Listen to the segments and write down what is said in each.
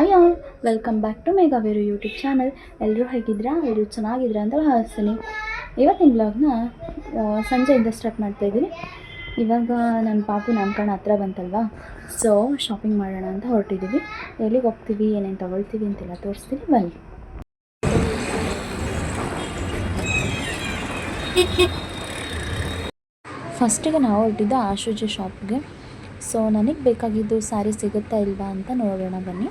Hi all welcome back to ಮೇಘಾವೇರು YouTube channel ಎಲ್ಲರೂ ಹೇಗಿದ್ದೀರಾ? ಎಲ್ಲರೂ ಚೆನ್ನಾಗಿದ್ದೀರಾ ಅಂತ ಭಾವಿಸ್ತೀನಿ. ಇವತ್ತಿನ ಬ್ಲಾಗ್ನ ಸಂಜೆಯಿಂದ ಸ್ಟಾರ್ಟ್ ಮಾಡ್ತಾಯಿದ್ದೀನಿ ಇವಾಗ ನನ್ನ ಪಾಪು ನಾಮಕರಣ ಹತ್ರ ಬಂತಲ್ವಾ? ಸೊ ಶಾಪಿಂಗ್ ಮಾಡೋಣ ಅಂತ ಹೊರಟಿದ್ದೀವಿ ಎಲ್ಲಿಗೆ ಹೋಗ್ತೀವಿ? ಏನೇನು ತೊಗೊಳ್ತೀವಿ ಅಂತೆಲ್ಲ ತೋರಿಸ್ತೀನಿ. ಬನ್ನಿ. ಫಸ್ಟಿಗೆ ನಾವು ಹೊರಟಿದ್ದು ಆಶುಜಿ ಶಾಪ್ಗೆ ಸೊ ನನಗೆ ಬೇಕಾಗಿದ್ದು ಸ್ಯಾರಿ ಸಿಗುತ್ತಾ ಇಲ್ವಾ ಅಂತ ನೋಡೋಣ ಬನ್ನಿ.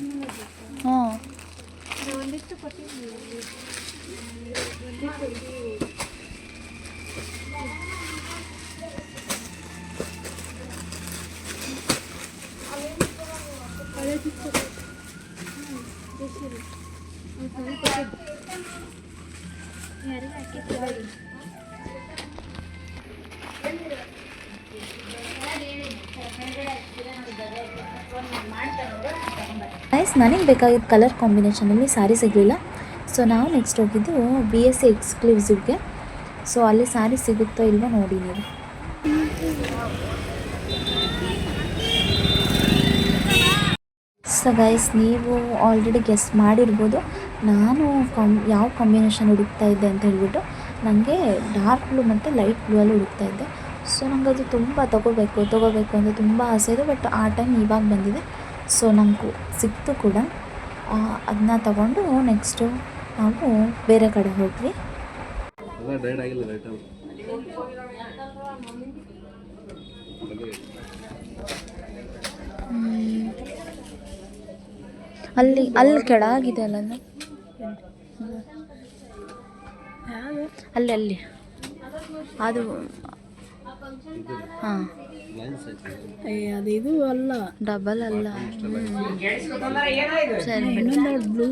Yeah, I think I can nice ನನಗೆ ಬೇಕಾಗಿದ್ದ ಕಲರ್ ಕಾಂಬಿನೇಷನಲ್ಲಿ ಸ್ಯಾರಿ ಸಿಗಲಿಲ್ಲ. ಸೊ ನಾವು ನೆಕ್ಸ್ಟ್ ಹೋಗಿದ್ದು ಬಿ ಎಸ್ ಸಿ ಎಕ್ಸ್ಕ್ಲೂಸಿವ್ಗೆ ಸೊ ಅಲ್ಲಿ ಸ್ಯಾರಿ ಸಿಗುತ್ತೋ ಇಲ್ವೋ ನೋಡಿ ನೀವು. ಸೊ ಗೈಸ್ ನೀವು ಆಲ್ರೆಡಿ ಗೆಸ್ ಮಾಡಿರ್ಬೋದು. ನಾನು ಕಾಮ್ ಯಾವ ಕಾಂಬಿನೇಷನ್ ಹುಡುಕ್ತಾ ಇದ್ದೆ ಅಂತ ಹೇಳ್ಬಿಟ್ಟು ನನಗೆ ಡಾರ್ಕ್ ಬ್ಲೂ ಮತ್ತು ಲೈಟ್ ಬ್ಲೂ ಅಲ್ಲಿ ಹುಡುಕ್ತಾ ಇದ್ದೆ. ಸೊ ನನಗದು ಅದು ತುಂಬ ತೊಗೋಬೇಕು ತೊಗೋಬೇಕು ಅಂತ ತುಂಬ ಆಸೆ ಇದೆ. ಬಟ್ ಆ ಟೈಮ್ ಇವಾಗ ಬಂದಿದೆ. ಸೊ ನಂಗೆ ಸಿಕ್ತು ಕೂಡ. ಅದನ್ನ ತಗೊಂಡು ನೆಕ್ಸ್ಟು ನಾವು ಬೇರೆ ಕಡೆ ಹೋದ್ವಿ. ಅಲ್ಲ ಅಲ್ಲಿ ಅಲ್ಲಿ ಕೆಳಗಿದೆ ಅಲ್ಲ? ಅಲ್ಲಿ ಅಲ್ಲಿ. ಅದು ಹಾಂ. ಐತಿ ಅದು ಇದು ಅಲ್ಲ. ಡಬಲ್ ಅಲ್ಲ. ಸರಿ. ಇನ್ನೊಂದು ಬ್ಲೂ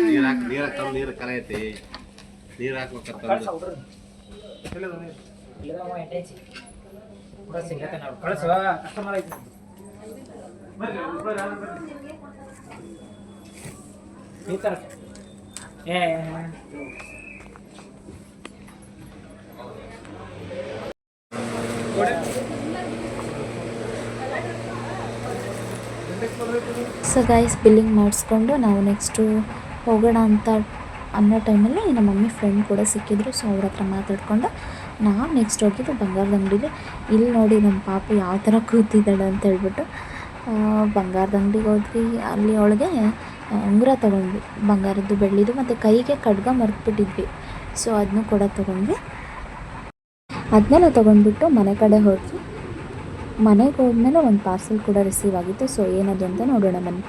ನೀರ ಹಾಕಿ ನೀರ್ ಹಾಕಿ ನೀರು ಕಸ್ಟಮರ್ ಐತಿ. ಈ ಹಾಕ್ಬೇಕಂತ ಸೊ ಗೈಸ್ ಬಿಲ್ಲಿಂಗ್ ಮಾಡಿಸ್ಕೊಂಡು ನಾವು ನೆಕ್ಸ್ಟು ಹೋಗೋಣ ಅಂತ ಅನ್ನೋ ಟೈಮಲ್ಲಿ ನಮ್ಮ ಮಮ್ಮಿ ಫ್ರೆಂಡ್ ಕೂಡ ಸಿಕ್ಕಿದ್ರು. ಸೊ ಅವ್ರ ಹತ್ರ ಮಾತಾಡ್ಕೊಂಡು ನಾವು ನೆಕ್ಸ್ಟ್ ಹೋಗಿದ್ದು ಬಂಗಾರದ ಅಂಗಡಿಗೆ. ಇಲ್ಲಿ ನೋಡಿ ನಮ್ಮ ಪಾಪ ಯಾವ ಥರ ಕೂತಿದ್ದಾಳೆ ಅಂತ ಹೇಳ್ಬಿಟ್ಟು ಬಂಗಾರದ ಅಂಗಡಿಗೆ ಹೋದ್ವಿ. ಅಲ್ಲಿ ಅವಳಿಗೆ ಉಂಗುರ ತೊಗೊಂಡ್ವಿ. ಬಂಗಾರದ್ದು ಬೆಳ್ಳಿದು ಮತ್ತು ಕೈಗೆ ಖಡ್ಗ ಮರ್ತ್ಬಿಟ್ಟಿದ್ವಿ. ಸೊ ಅದನ್ನು ಕೂಡ ತೊಗೊಂಡ್ವಿ. ಅದನ್ನೆಲ್ಲ ತೊಗೊಂಡ್ಬಿಟ್ಟು ಮನೆ ಕಡೆ ಹೋದ್ವಿ ಮನೆಗೆ ಹೋದ್ಮೇಲೆ ಒಂದು ಪಾರ್ಸೆಲ್ ಕೂಡ ರಿಸೀವ್ ಆಗಿತ್ತು. ಸೊ ಏನದು ಅಂತ ನೋಡೋಣ ಬನ್ನಿ.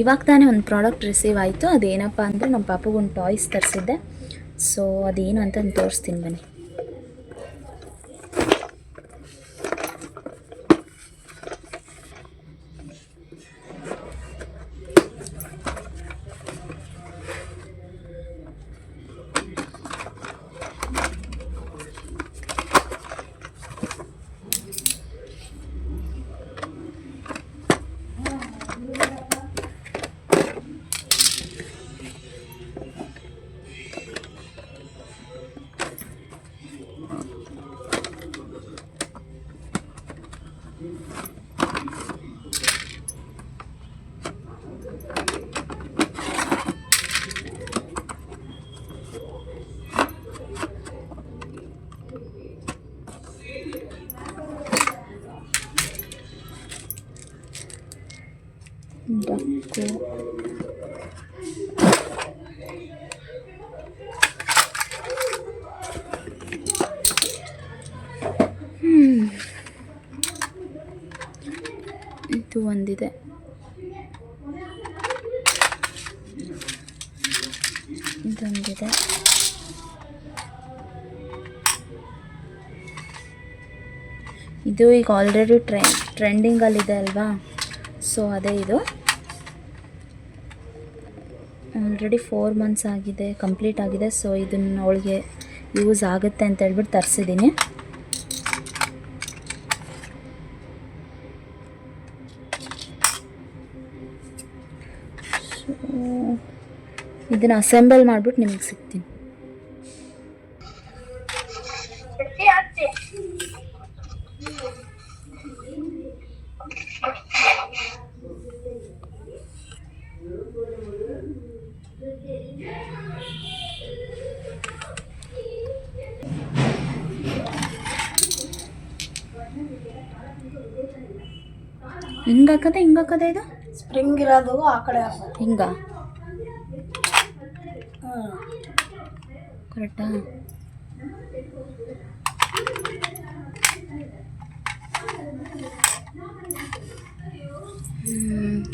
ಇವಾಗ ತಾನೇ ಒಂದು ಪ್ರಾಡಕ್ಟ್ ರಿಸೀವ್ ಆಯಿತು. ಅದೇನಪ್ಪ ಅಂದರೆ ನಮ್ಮ ಪಾಪಗೊಂದು ಟಾಯ್ಸ್ ತರಿಸಿದ್ದೆ. ಸೊ ಅದೇನು ಅಂತ ನಾನು ತೋರಿಸ್ತೀನಿ ಬನ್ನಿ. ಹಾಕಿ hmm. ಇದು ಒಂದಿದೆ. ಇದೊಂದಿದೆ. ಇದು ಈಗ ಆಲ್ರೆಡಿ ಟ್ರೆ ಟ್ರೆಂಡಿಂಗಲ್ಲಿದೆ ಅಲ್ವಾ? ಸೊ ಅದೇ ಇದು. ಆಲ್ರೆಡಿ ಫೋರ್ ಮಂತ್ಸ್ ಆಗಿದೆ ಕಂಪ್ಲೀಟ್ ಆಗಿದೆ ಸೊ ಇದನ್ನು ಅವಳಿಗೆ ಯೂಸ್ ಆಗುತ್ತೆ ಅಂತ ಹೇಳ್ಬಿಟ್ಟು ತರಿಸಿದ್ದೀನಿ ಇದನ್ನು ಅಸೆಂಬಲ್ ಮಾಡಿಬಿಟ್ಟು ನಿಮಗೆ ಸಿಗ್ತೀನಿ. ಹಿಂಗೆ ಹಾಕದೆ ಹಿಂಗೆ ಹಾಕದೆ ಇದು? ಸ್ಪ್ರಿಂಗ್ ಇರೋದು ಆ ಕಡೆ ಹಾಕ್ಬೇಕು. ಹಿಂಗ? ಹ್ಮ್. ಕರೆಕ್ಟಾ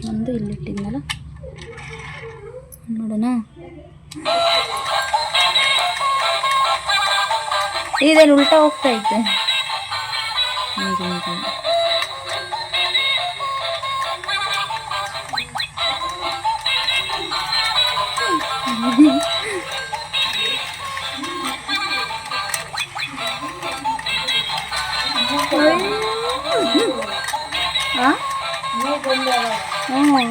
ಒಂದು ಇಲ್ಲಿಟ್ಟಿದ್ನಲ್ಲ ನೋಡೋಣ. ಇದೇನು ಉಲ್ಟಾ ಹೋಗ್ತಾ ಐತೆ? ಹ್ಞೂ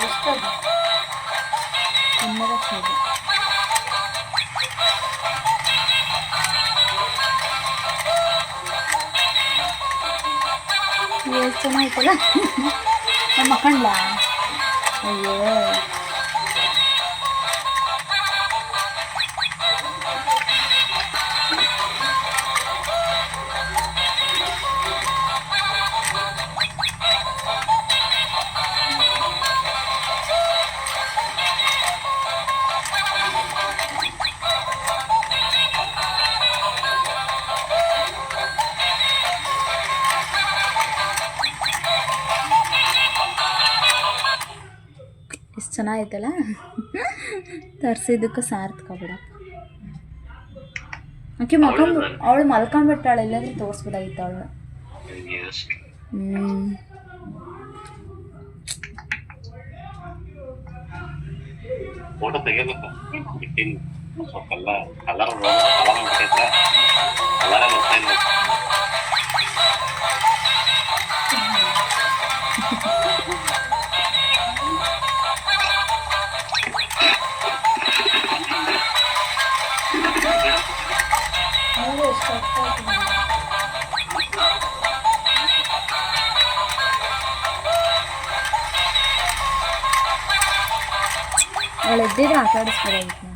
ಎಷ್ಟದು? ಇನ್ನೂರ ಹತ್ತು. ಎಷ್ಟು ಚೆನ್ನಾಗಿತ್ತಲ್ಲ ನಮ್ಮ ಮಕ್ಕಂಡ್ಲ ಅಯ್ಯೋ ತರ್ಸಿದಕ್ಕೆ ತರಿಸಿದ್ದಕ್ಕೆ ಸಾರ್ಥಕ ಬಿಡ. ಆಕೆ ಮಲ್ಕೊಂಡ್ ಅವಳು ಮಲ್ಕೊಂಡ್ಬಿಟ್ಟಾಳೆ ಇಲ್ಲಾಂದ್ರೆ ತೋರಿಸ್ಬಿಡಾಗಿತ್ತು ಅವಳು. ಹ್ಞೂ ಫೋಟೋ ತೆಗಿಬೇಕು. ಬಿಟ್ಟಿನಿ. ಸ್ವಲ್ಪ ಕಲರ್ ಕಲರ್ ಬರ್ತಾ ಇಲ್ಲ ಅವಳು ಎದ್ದಿದ್ರೆ ಆಟ ಆಡಿಸ್ಬೋದಾಗಿತ್ತು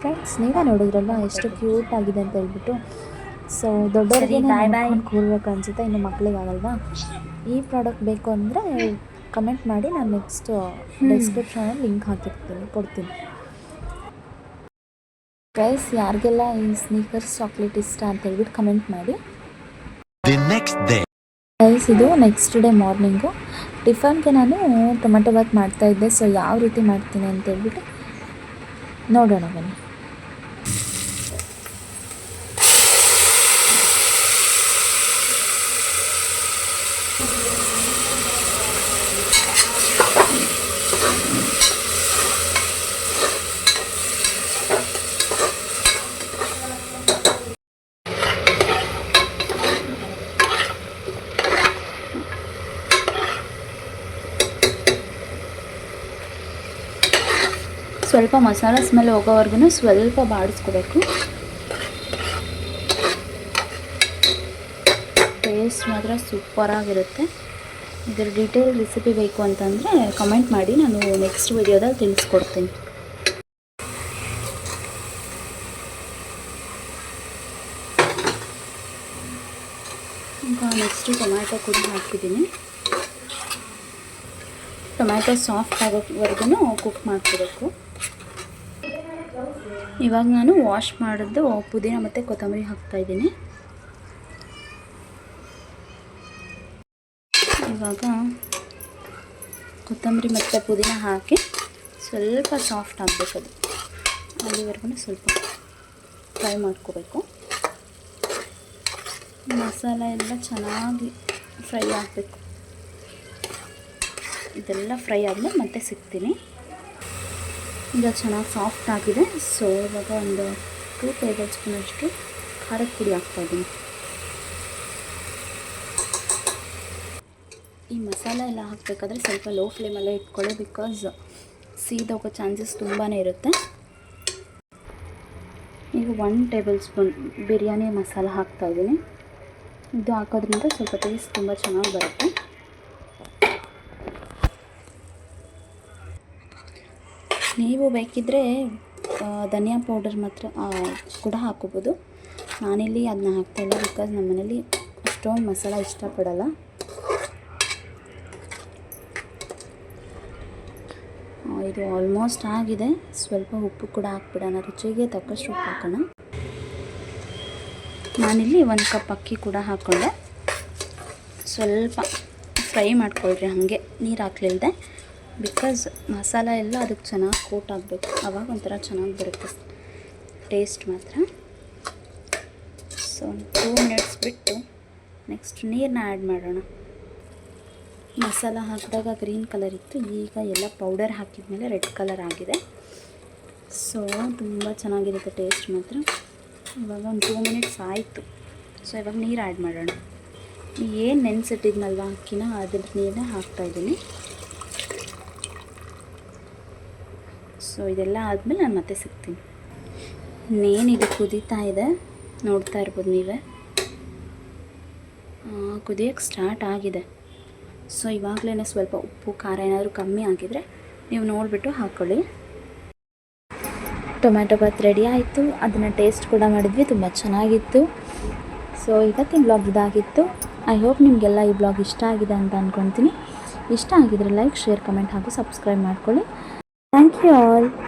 ಫ್ರೆಂಡ್ಸ್ ನೀವೇ ನೋಡಿದ್ರಲ್ಲ ಎಷ್ಟು ಕ್ಯೂಟ್ ಆಗಿದೆ ಅಂತ ಹೇಳ್ಬಿಟ್ಟು. ಸೊ ದೊಡ್ಡವರಿಗೆ ಕೂರ್ಬೇಕು ಅನ್ಸುತ್ತೆ ಇನ್ನು ಮಕ್ಳಿಗೆ ಆಗಲ್ವಾ? ಈ ಪ್ರಾಡಕ್ಟ್ ಬೇಕು ಅಂದರೆ ಕಮೆಂಟ್ ಮಾಡಿ ನಾನು ನೆಕ್ಸ್ಟ್ ಡಿಸ್ಕ್ರಿಪ್ಷನಲ್ಲಿ ಲಿಂಕ್ ಹಾಕಿರ್ತೀನಿ ಕೊಡ್ತೀನಿ. ಗೈಸ್ ಯಾರಿಗೆಲ್ಲ ಈ ಸ್ನೀಕರ್ಸ್ ಚಾಕ್ಲೇಟ್ ಇಷ್ಟ ಅಂತ ಹೇಳ್ಬಿಟ್ಟು ಕಮೆಂಟ್ ಮಾಡಿ. The next day. ಗೈಸ್ ಇದು ನೆಕ್ಸ್ಟ್ ಡೇ ಮಾರ್ನಿಂಗು ಟಿಫನ್ಗೆ ನಾನು ಟೊಮೆಟೊ ಬಾತ್ ಮಾಡ್ತಾಯಿದ್ದೆ ಸೊ ಯಾವ ರೀತಿ ಮಾಡ್ತೀನಿ ಅಂತ ಹೇಳ್ಬಿಟ್ಟು ನೋಡೋಣ ಬನ್ನಿ. ಸ್ವಲ್ಪ ಮಸಾಲ ಸ್ಮೆಲ್ ಹೋಗೋವರೆಗೂ ಸ್ವಲ್ಪ ಬಾಡಿಸ್ಕೋಬೇಕು. ಟೇಸ್ಟ್ ಮಾತ್ರ ಸೂಪರಾಗಿರುತ್ತೆ ಇದರ ಡೀಟೇಲ್ ರೆಸಿಪಿ ಬೇಕು ಅಂತಂದರೆ ಕಮೆಂಟ್ ಮಾಡಿ, ನಾನು ನೆಕ್ಸ್ಟ್ ವಿಡಿಯೋದಲ್ಲಿ ತಿಳಿಸ್ಕೊಡ್ತೀನಿ. ನೆಕ್ಸ್ಟು ಟೊಮ್ಯಾಟೊ ಕೂಡ ಹಾಕಿದ್ದೀನಿ. ಟೊಮ್ಯಾಟೊ ಸಾಫ್ಟ್ ಆಗೋವರೆಗೂ ಕುಕ್ ಮಾಡ್ಕೋಬೇಕು. ಇವಾಗ ನಾನು ವಾಶ್ ಮಾಡಿದ್ದು ಪುದೀನ ಮತ್ತು ಕೊತ್ತಂಬರಿ ಹಾಕ್ತಾಯಿದ್ದೀನಿ ಇವಾಗ ಕೊತ್ತಂಬರಿ ಮತ್ತು ಪುದೀನ ಹಾಕಿ ಸ್ವಲ್ಪ ಸಾಫ್ಟ್ ಆಗಬೇಕು ಅದು. ಅಲ್ಲಿವರೆಗೂ ಸ್ವಲ್ಪ ಫ್ರೈ ಮಾಡ್ಕೋಬೇಕು. ಮಸಾಲ ಎಲ್ಲ ಚೆನ್ನಾಗಿ ಫ್ರೈ ಆಗಬೇಕು. ಇದೆಲ್ಲ ಫ್ರೈ ಆದಮೇಲೆ ಮತ್ತೆ ಸಿಗ್ತೀನಿ. ಈಗ ಚೆನ್ನಾಗಿ ಸಾಫ್ಟ್ ಆಗಿದೆ. ಸೊ ಇವಾಗ ಒಂದು ಟೂ ಟೇಬಲ್ ಸ್ಪೂನಷ್ಟು ಖಾರದ ಪುಡಿ ಹಾಕ್ತಾಯಿದ್ದೀನಿ ಈ ಮಸಾಲೆ ಎಲ್ಲ ಹಾಕಬೇಕಾದ್ರೆ ಸ್ವಲ್ಪ ಲೋ ಫ್ಲೇಮಲ್ಲೇ ಇಟ್ಕೊಳ್ಳಿ ಬಿಕಾಸ್ ಸೀದೋಗೋ ಚಾನ್ಸಸ್ ತುಂಬಾ ಇರುತ್ತೆ. ಈಗ one tablespoon biryani masala ಹಾಕ್ತಾಯಿದ್ದೀನಿ ಇದು ಹಾಕೋದ್ರಿಂದ ಸ್ವಲ್ಪ ಟೇಸ್ಟ್ ತುಂಬ ಚೆನ್ನಾಗಿ ಬರುತ್ತೆ. ನೀವು ಬೇಕಿದ್ದರೆ ಧನಿಯಾ ಪೌಡರ್ ಮಾತ್ರ ಕೂಡ ಹಾಕೋಬೋದು. ನಾನಿಲ್ಲಿ ಅದನ್ನ ಹಾಕ್ತಾಯಿಲ್ಲ ಬಿಕಾಸ್ ನಮ್ಮ ಮನೇಲಿ ಅಷ್ಟೊಂದು ಮಸಾಲ ಇಷ್ಟಪಡಲ್ಲ. ಇದು ಆಲ್ಮೋಸ್ಟ್ ಆಗಿದೆ. ಸ್ವಲ್ಪ ಉಪ್ಪು ಕೂಡ ಹಾಕ್ಬಿಡೋಣ. ರುಚಿಗೆ ತಕ್ಕಷ್ಟು ಉಪ್ಪು ಹಾಕೋಣ. ನಾನಿಲ್ಲಿ ಒಂದು ಕಪ್ ಅಕ್ಕಿ ಕೂಡ ಹಾಕ್ಕೊಂಡೆ ಸ್ವಲ್ಪ ಫ್ರೈ ಮಾಡ್ಕೊಳ್ರಿ, ಹಾಗೆ. ನೀರು ಹಾಕ್ಲಿಲ್ದೆ. ಬಿಕಾಸ್ ಮಸಾಲ ಎಲ್ಲ ಅದಕ್ಕೆ ಚೆನ್ನಾಗಿ ಕೋಟ್ ಆಗಬೇಕು. ಆವಾಗ ಒಂಥರ ಚೆನ್ನಾಗಿ ಬರುತ್ತೆ. ಟೇಸ್ಟ್ ಮಾತ್ರ. ಸೊ ಒಂದು ಟೂ ಮಿನಿಟ್ಸ್ ಬಿಟ್ಟು ನೆಕ್ಸ್ಟ್ ನೀರನ್ನ ಆ್ಯಡ್ ಮಾಡೋಣ. ಮಸಾಲ ಹಾಕಿದಾಗ ಗ್ರೀನ್ ಕಲರ್ ಇತ್ತು. ಈಗ ಎಲ್ಲ ಪೌಡರ್ ಹಾಕಿದ ಮೇಲೆ ರೆಡ್ ಕಲರ್ ಆಗಿದೆ. ಸೊ ತುಂಬ ಚೆನ್ನಾಗಿರುತ್ತೆ ಟೇಸ್ಟ್ ಮಾತ್ರ. ಇವಾಗ ಒಂದು ಟೂ ಮಿನಿಟ್ಸ್ ಆಯಿತು. ಸೊ ಇವಾಗ ನೀರು ಆ್ಯಡ್ ಮಾಡೋಣ. ಏನು ನೆನೆಸಿಟ್ಟಿದ್ನಲ್ವ? ಅಕ್ಕಿನ? ಅದ್ರ ನೀರನ್ನ ಹಾಕ್ತಾಯಿದ್ದೀನಿ ಸೊ ಇದೆಲ್ಲ ಆದಮೇಲೆ ನಾನು ಮತ್ತೆ ಸಿಗ್ತೀನಿ. ಇನ್ನೇನಿದು? ಕುದೀತಾ ಇದೆ. ನೋಡ್ತಾ ಇರ್ಬೋದು ನೀವೇ. ಕುದಿಯೋಕ್ಕೆ ಸ್ಟಾರ್ಟ್ ಆಗಿದೆ. ಸೊ ಇವಾಗಲೇ ಸ್ವಲ್ಪ ಉಪ್ಪು, ಖಾರ ಏನಾದರೂ ಕಮ್ಮಿ ಆಗಿದರೆ ನೀವು ನೋಡಿಬಿಟ್ಟು ಹಾಕ್ಕೊಳ್ಳಿ ಟೊಮ್ಯಾಟೊ ಬಾತ್ ರೆಡಿ ಆಯಿತು. ಅದನ್ನು ಟೇಸ್ಟ್ ಕೂಡ ಮಾಡಿದ್ವಿ. ತುಂಬ ಚೆನ್ನಾಗಿತ್ತು. ಸೊ ಇವತ್ತಿನ ಬ್ಲಾಗ್ ಇದಾಗಿತ್ತು. ಐ ಹೋಪ್ ನಿಮಗೆಲ್ಲ ಈ ಬ್ಲಾಗ್ ಇಷ್ಟ ಆಗಿದೆ ಅಂತ ಅಂದ್ಕೊತೀನಿ ಇಷ್ಟ ಆಗಿದ್ರೆ ಲೈಕ್ ಶೇರ್ ಕಮೆಂಟ್ ಹಾಗೂ ಸಬ್ಸ್ಕ್ರೈಬ್ ಮಾಡ್ಕೊಳ್ಳಿ. thank you all.